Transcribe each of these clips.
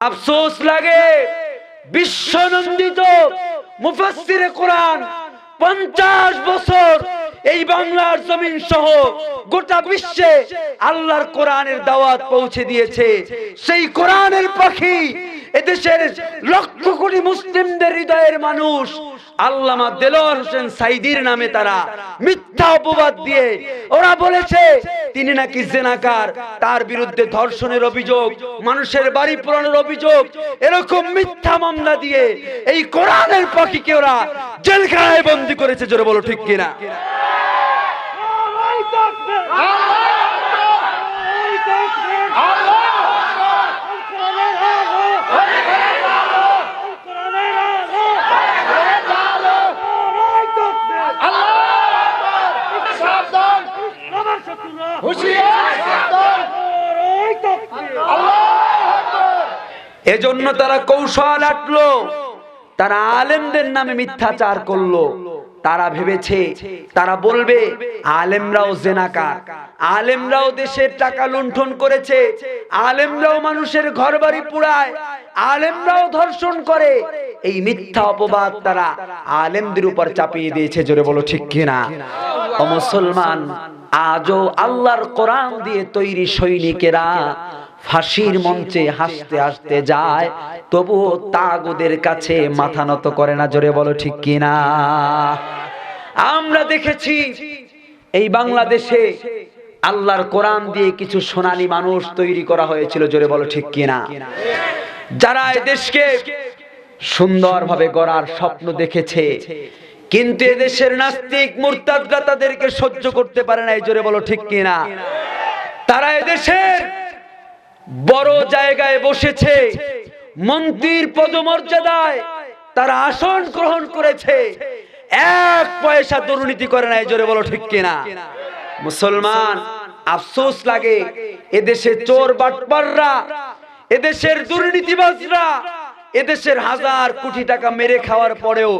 আফসোস লাগে। বিশ্বনন্দিত মুফাসির কোরআন পঞ্চাশ বছর এই বাংলার জমিন সহ গোটা বিশ্বে আল্লাহর কোরআনের দাওয়াত পৌঁছে দিয়েছে। সেই কোরআনের পাখি এদেশের লক্ষ কোটি মুসলিমদের হৃদয়ের মানুষ আল্লামা দেলোয়ার হোসেন সাইদির নামে তারা মিথ্যা অপবাদ দিয়ে ওরা বলেছে তিনি নাকি জেনাকার তার বিরুদ্ধে ধর্ষণের অভিযোগ মানুষের বাড়ি পুরানোর অভিযোগ এরকম মিথ্যা মামলা দিয়ে এই কোরআনের পাখিকে ওরা জেলখানায় বন্দি করেছে জোরে বলো ঠিক কিনা? এজন্য তারা কৌশল আটলো। তারা আলেমদের নামে মিথ্যাচার করল। তারা ভেবেছে, তারা বলবে, আলেমরাও জেনাকার। আলেমরাও দেশের টাকা লুণ্ঠন করেছে। আলেমরাও মানুষের ঘর বাড়ি পুড়ায়। আলেমরাও ধর্ষণ করে। এই মিথ্যা অপবাদ তারা আলেমদের উপর চাপিয়ে দিয়েছে। জোরে বলো ঠিক কিনা? ও মুসলমান আজও আল্লাহর কোরআন দিয়ে তৈরি সৈনিকেরা ফাঁসির মঞ্চে হাসতে হাসতে যায়, তবুও তাগুদের কাছে মাথা নত করে না, জোরে বলো ঠিক কিনা? আমরা দেখেছি এই বাংলাদেশে আল্লাহর কোরআন দিয়ে কিছু সোনালি মানুষ তৈরি করা হয়েছিল, জোরে বলো ঠিক কিনা? যারা দেশকে সুন্দরভাবে গড়ার স্বপ্ন দেখেছে কিন্তু এদেশের নাস্তিক মুরতাদরা তাদেরকে সহ্য করতে পারে না, এই জোরে বলো ঠিক কিনা? তারা এদেশের বড় জায়গায় বসেছে, মন্ত্রীর পদমর্যাদায় তারা আসন গ্রহণ করেছে, এক পয়সা দুর্নীতি করে নাই জোরে বলো ঠিক কিনা? মুসলমান, আফসোস লাগে, এদেশে চোর বাটপাররা, এদেশের দুর্নীতিবাজরা এদেশের হাজার কোটি টাকা মেরে খাওয়ার পরেও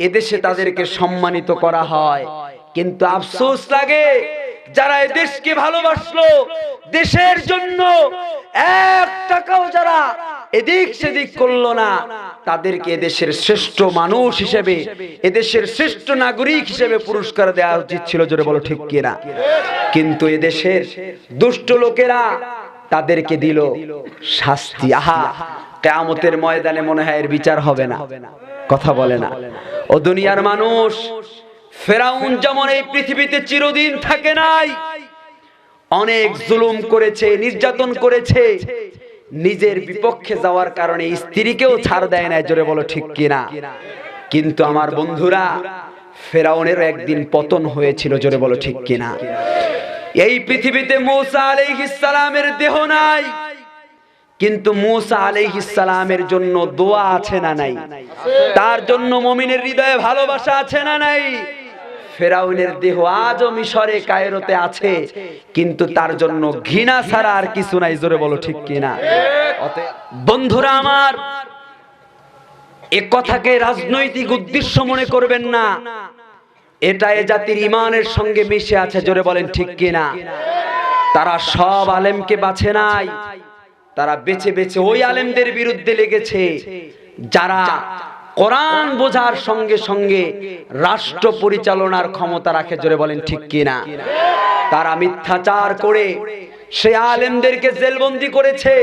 এদেশে তাদেরকে সম্মানিত করা হয়। কিন্তু আফসোস লাগে, যারা এই দেশকে ভালোবাসলো, দেশের জন্য এক টাকাও যারা এদিক সেদিক করল না, তাদেরকে এদেশের শ্রেষ্ঠ মানুষ হিসেবে, এদেশের শ্রেষ্ঠ নাগরিক হিসেবে পুরস্কার দেওয়া উচিত ছিল, জোরে বলো ঠিক কিনা? কিন্তু এদেশের দুষ্ট লোকেরা তাদেরকে দিল শাস্তি। আহা! কেয়ামতের ময়দানে মনে হয় এর বিচার হবে না। কথা বলে না। ও দুনিয়ার মানুষ, ফেরাউন যেমন এই পৃথিবীতে চিরদিন থাকে নাই, অনেক জুলুম করেছে, নির্যাতন করেছে, নিজের বিপক্ষে যাওয়ার কারণে স্ত্রীকেও ছাড় দেয় না জোরে বলো ঠিক কিনা? কিন্তু আমার বন্ধুরা, ফেরাউনের একদিন পতন হয়েছিল, জোরে বলো ঠিক কিনা? এই পৃথিবীতে মৌসা আলাইহিস সালামের দেহ নাই। কিন্তু মুসা আলাইহিস সালামের জন্য দোয়া আছে না নাই? তার জন্য মমিনের হৃদয়ে ভালোবাসা আছে না নাই? ফেরাউনের দেহ আজও মিশরে, কায়রোতে আছে, কিন্তু তার জন্য ঘৃণা ছাড়া আর কিছু নাই, জোরে বলো ঠিক কিনা? বন্ধুরা আমার, এ কথাকে রাজনৈতিক উদ্দেশ্য মনে করবেন না। এটা এ জাতির ইমানের সঙ্গে মিশে আছে, জোরে বলেন ঠিক কিনা? তারা সব আলেমকে বাছে নাই। তারা বেছে বেছে ওই আলেমদের বিরুদ্ধে লেগেছে, যারা কোরআন বোঝার সঙ্গে সঙ্গে রাষ্ট্র পরিচালনার ক্ষমতা রাখে, জোরে বলেন ঠিক কিনা? তারা মিথ্যাচার করে সে আলেমদেরকে জেলবন্দি করেছে।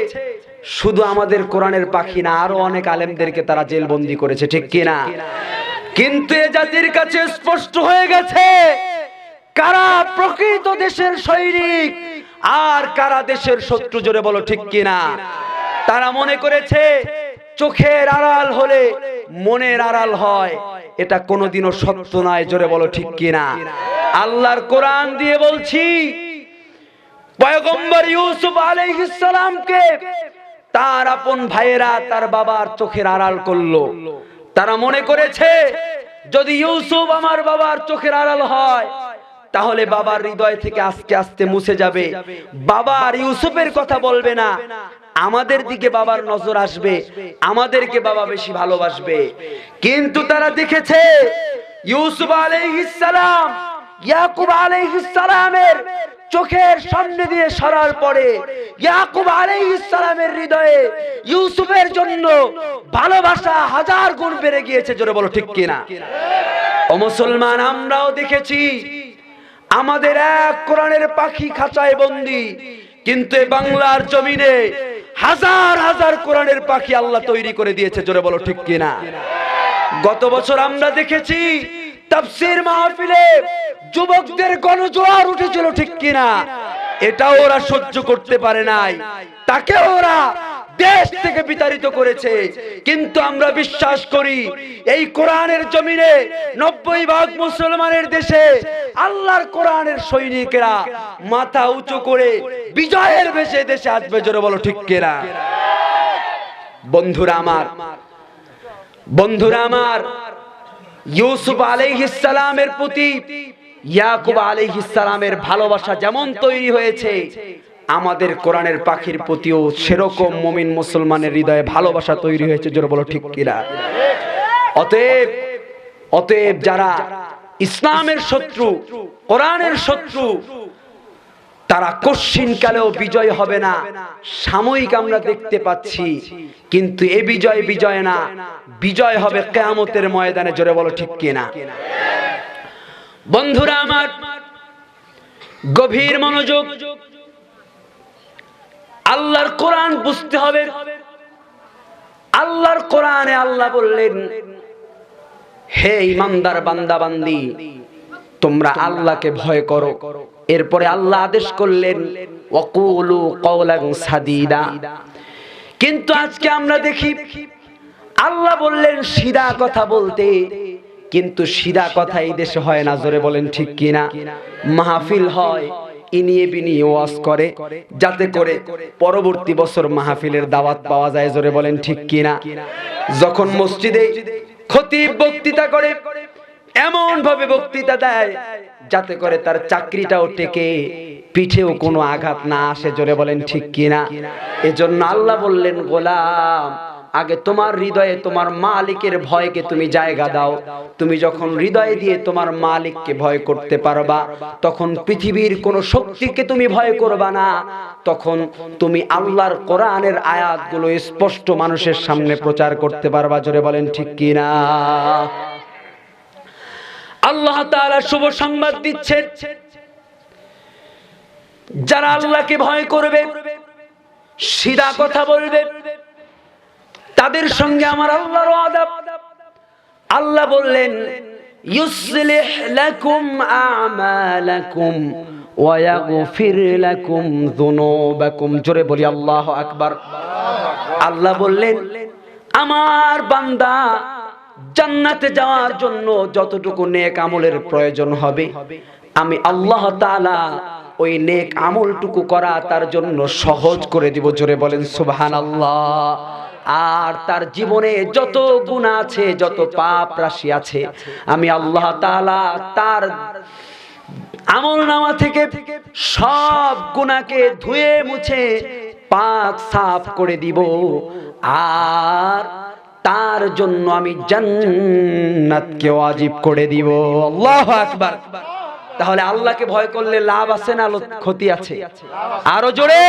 শুধু আমাদের কোরআনের পাখি না, আরও অনেক আলেমদেরকে তারা জেলবন্দি করেছে, ঠিক কিনা? কিন্তু এ জাতির কাছে স্পষ্ট হয়ে গেছে, কারা প্রকৃত দেশের সৈনিক আর কারা দেশের শত্রু জোরে বলো ঠিক কিনা? তারা মনে করেছে চোখের আড়াল হলে মনের আড়াল হয়। এটা কোনোদিনও সত্য নয়, জোরে বলো ঠিক কিনা? আল্লাহর কোরআন দিয়ে বলছি, পয়গম্বর ইউসুফ আলাইহিস সালামকে তার আপন ভাইয়েরা, তার বাবার চোখের আড়াল করল। তারা মনে করেছে, যদি ইউসুফ আমার বাবার চোখের আড়াল হয় তাহলে বাবার হৃদয় থেকে আস্তে আস্তে মুছে যাবে। বাবা আর ইউসুফের কথা বলবে না। আমাদের দিকে বাবার নজর আসবে। আমাদেরকে বাবা বেশি ভালোবাসবে। কিন্তু তারা দেখেছে ইউসুফ আলাইহিস সালাম ইয়াকুব আলাইহিস সালামের চোখের সামনে দিয়ে সরার পরে ইয়াকুব আলাইহিস সালামের হৃদয়ে ইউসুফের জন্য ভালোবাসা হাজার গুণ বেড়ে গিয়েছে জোরে বলো ঠিক কিনা? ও মুসলমান আমরাও দেখেছি। আমাদের এক কোরআনের পাখি খাঁচায় বন্দি। কিন্তু বাংলার জমিনে হাজার হাজার কোরআনের পাখি আল্লাহ তৈরি করে দিয়েছে, জোরে বলো ঠিক কিনা? গত বছর আমরা দেখেছি তাফসীর মাহফিলে যুবকদের গণজোয়ার উঠেছিল ঠিক কিনা? এটাও ওরা সহ্য করতে পারে নাই। তাকে ওরা দেশ থেকে বিতাড়িত করেছে। কিন্তু আমরা বিশ্বাস করি, এই কোরআনের জমিনে নব্বই ভাগ মুসলমানের দেশে আল্লাহর কোরআনের সৈনিকেরা মাথা উঁচু করে বিজয়ের বেশে দেশে আসবে, জোরে বলো ঠিক কিনা? বন্ধুরা আমার বন্ধুরা আমার, ইউসুফ আলাইহিসসালামের প্রতি ইয়াকুব আলাইহিসসালামের ভালোবাসা যেমন তৈরি হয়েছে আমাদের কোরআনের পাখির প্রতিও সেরকম মুমিন মুসলমানের হৃদয়ে ভালোবাসা তৈরি হয়েছে, জোরে বলো ঠিক কিনা? অতএব অতএব যারা ইসলামের শত্রু, কোরআনের শত্রু, তারা কশ্চিন কালেও বিজয় হবে না। সাময়িক আমরা দেখতে পাচ্ছি, কিন্তু এ বিজয় বিজয় না। বিজয় হবে কেয়ামতের ময়দানে, জোরে বলো ঠিক কিনা? বন্ধুরা আমার, গভীর মনোযোগ আল্লাহর কোরআন বুঝতে হবে। আল্লাহর কোরআনে আল্লাহ বললেন, হে ইমানদার বান্দা বান্দি তোমরা আল্লাহকে ভয় করো। এরপরে আল্লাহ আদেশ করলেন, ওয়াকুলু কওলান সাদিদা। কিন্তু আজকে আমরা দেখি, আল্লাহ বললেন, সিধা কথা বলতে। কিন্তু সিধা কথা এই দেশে হয় না, জোরে বলেন ঠিক কিনা? মাহফিল হয় ইনিয়ে বিনিয়ে ওয়াজ করে, যাতে করে পরবর্তী বছর মাহফিলের দাওয়াত পাওয়া যায়, জোরে বলেন ঠিক কিনা? যখন মসজিদে খতিব বক্তৃতা করে এমন ভাবে বক্তৃতা দেয়, যাতে করে তার চাকরিটাও টেকে, পিঠেও কোনো আঘাত না আসে, জোরে বলেন ঠিক কিনা? এজন্য আল্লাহ বললেন, গোলাম আগে তোমার হৃদয়ে তোমার মালিকের ভয়কে তুমি জায়গা দাও। তুমি যখন হৃদয়ে দিয়ে তোমার মালিককে ভয় করতে পারবা, তখন পৃথিবীর কোন শক্তিকে তুমি ভয় করবা না। তখন তুমি আল্লাহর কোরআনের আয়াতগুলো স্পষ্ট মানুষের সামনে প্রচার করতে পারবা, জোরে বলেন ঠিক কিনা? আল্লাহ তাআলা শুভ সংবাদ দিচ্ছেন যারা আল্লাহকে ভয় করবে, সিধা কথা বলবে তাদের সঙ্গে আমার আল্লাহর আদাব। আল্লাহ বললেন, ইউসলিহ লাকুম আমালাকুম ওয়া ইয়াগফির লাকুম যুনুবাকুম। জোরে বলি, আল্লাহু আকবার। আল্লাহ বললেন, আমার বান্দা জান্নাতে যাওয়ার জন্য যতটুকু নেক আমলের প্রয়োজন হবে, আমি আল্লাহ তাআলা ওই নেক আমলটুকু করা তার জন্য সহজ করে দিব। জোরে বলেন, সুবহানাল্লাহ। আর তার জীবনে যত গুণা আছে, যত পাপ রাশি আছে, আমি আল্লাহ তাআলা তার আমল নামা থেকে সব গুণাকে ধুয়ে মুছে পাক সাফ করে দিব। আর তার জন্য আমি জান্নাতকে ওয়াজিব করে দিব। আল্লাহু আকবার। তাহলে আল্লাহকে ভয় করলে লাভ আছে না ক্ষতি আছে? আরও জোরে?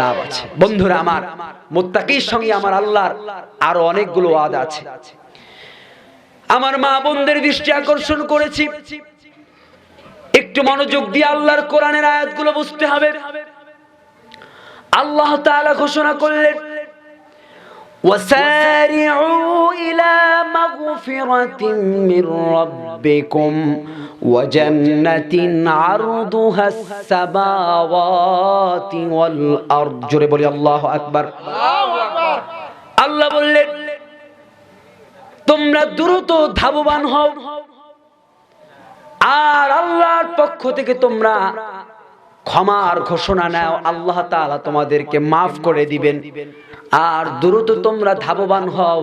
লাভ আছে। বন্ধুরা আমার, মুত্তাকির সঙ্গে আমার আল্লাহর আরও অনেকগুলো ওয়াদা আছে। আমার মা বোনদের দৃষ্টি আকর্ষণ করেছি। একটু মনোযোগ দিয়ে আল্লাহর কোরআনের আয়াতগুলো বুঝতে হবে। আল্লাহ তাআলা ঘোষণা করলেন وسارعوا إلى مغفرة من ربكم وجنة عرضها السماوات والأرض জোরে বলি আল্লাহ আকবার আল্লাহ বললেন তোমরা দ্রুত ধাবমান হও আর আল্লাহর পক্ষ থেকে তোমরা ক্ষমার ঘোষণা নাও আল্লাহ তাআলা তোমাদেরকে মাফ করে দিবেন আর দ্রুত তোমরা ধাববান হও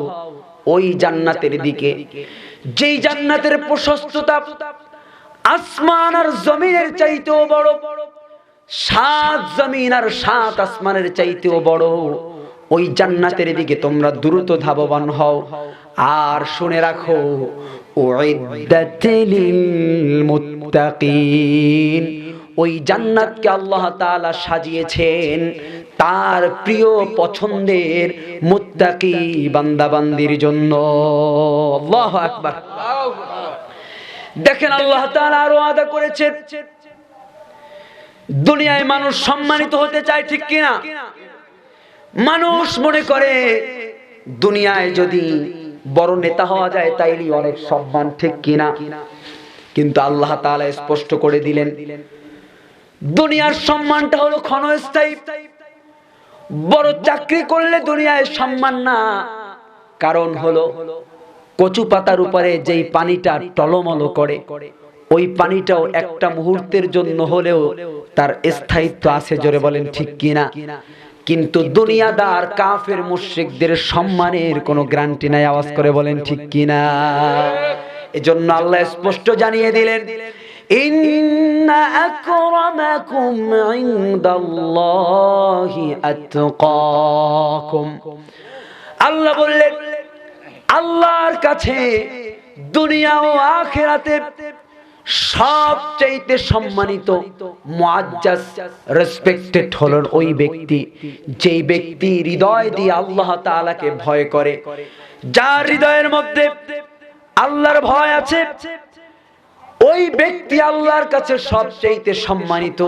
ওই জান্নাতের দিকে। যেই জান্নাতের প্রশস্ততা আসমান আর জমিনের চাইতেও বড়, সাত জমিন আর সাত আসমানের চাইতেও বড়, ওই জান্নাতের দিকে তোমরা দ্রুত ধাববান হও। আর শুনে রাখো ওই জান্নাতকে আল্লাহ তাআলা সাজিয়েছেন তার প্রিয় পছন্দের মুত্তাকি বান্দাবান্দির জন্য। আল্লাহু আকবার। দেখেন আল্লাহ তাআলা আরও আদা করেছেন। দুনিয়ায় মানুষ সম্মানিত হতে চায় ঠিক কিনা? মানুষ মনে করে দুনিয়ায় যদি বড় নেতা হওয়া যায় তাইলে অনেক সম্মান ঠিক কি কিনা? কিন্তু আল্লাহ তাআলা স্পষ্ট করে দিলেন, দুনিয়ার সম্মানটা হলো ক্ষণস্থায়ী। বড় চাকরি করলে দুনিয়ায় সম্মান না। কারণ হলো, কচু পাতার উপরে যেই পানিটা টলমল করে, ওই পানিটাও একটা মুহূর্তের জন্য হলেও তার স্থায়িত্ব আছে জোরে বলেন ঠিক কিনা। কিন্তু দুনিয়াদার কাফের মুশরিকদের সম্মানের কোনো গ্যারান্টি নাই, আওয়াজ করে বলেন ঠিক কিনা। এজন্য আল্লাহ স্পষ্ট জানিয়ে দিলেন ইন্না আকরামাকুম ইনদাল্লাহি আতকাকুম আল্লাহ বললেন, আল্লাহর কাছে দুনিয়া ও আখেরাতে সবচাইতে সম্মানিত, মুআজ্জাজ রেসপেক্টেড হলেন ওই ব্যক্তি, যেই ব্যক্তি হৃদয় দিয়ে আল্লাহ তাআলাকে ভয় করে। যার হৃদয়ের মধ্যে আল্লাহর ভয় আছে ওই ব্যক্তি আল্লাহর কাছে সবচাইতে সম্মানিত।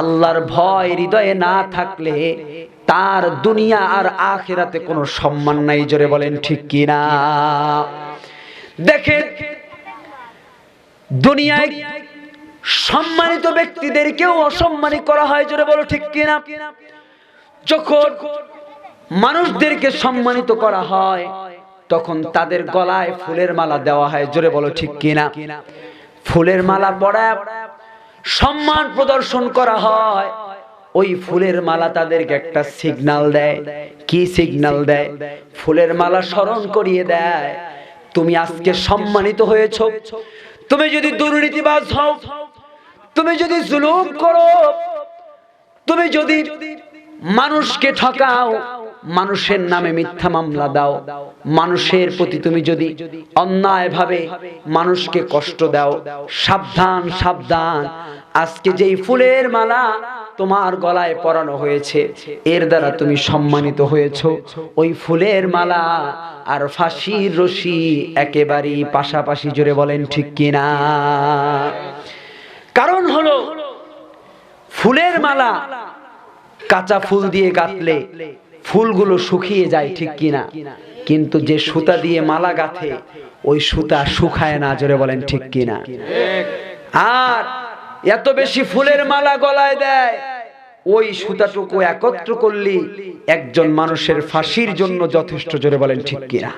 আল্লাহর ভয় হৃদয়ে না থাকলে তার দুনিয়া আর আখেরাতে কোনো সম্মান নাই, জোরে বলেন ঠিক কিনা? দেখেন, দুনিয়ায় সম্মানিত ব্যক্তিদেরকেও অসম্মানিত করা হয়, জোরে বলো ঠিক কিনা? যখন মানুষদেরকে সম্মানিত করা হয় তখন তাদের গলায় ফুলের মালা দেওয়া হয় জোরে বলো ঠিক কিনা? ফুলের মালা পড়া সম্মান প্রদর্শন করা হয়। ওই ফুলের মালা তাদেরকে একটা সিগনাল দেয়। কি সিগনাল দেয়? ফুলের মালা স্মরণ করিয়ে দেয়। তুমি আজকে সম্মানিত হয়েছ। তুমি যদি দুর্নীতিবাজ হও তুমি যদি জুলুম করো তুমি যদি মানুষকে ঠকাও মানুষের নামে মিথ্যা মামলা দাও। মানুষের প্রতি তুমি যদি অন্যায় ভাবে মানুষকে কষ্ট দাও, সাবধান সাবধান। আজকে যেই ফুলের মালা তোমার গলায় পরানো হয়েছে, এর দ্বারা তুমি সম্মানিত হয়েছ। ওই ফুলের মালা আর ফাঁসির রশি একেবারেই পাশাপাশি জুড়ে বলেন ঠিক কিনা? কারণ হলো, ফুলের মালা কাঁচা ফুল দিয়ে গাঁথলে ফুলগুলো শুকিয়ে যায় ঠিক কিনা। কিন্তু যে সুতা দিয়ে মালা গাঁথে, ওই সুতা শুকায় না, জোরে বলেন ঠিক কিনা। আর এত বেশি ফুলের মালা গলায় দেয়, ওই সুতাটুকু একত্র করলি একজন মানুষের ফাঁসির জন্য যথেষ্ট, জোরে বলেন ঠিক কিনা।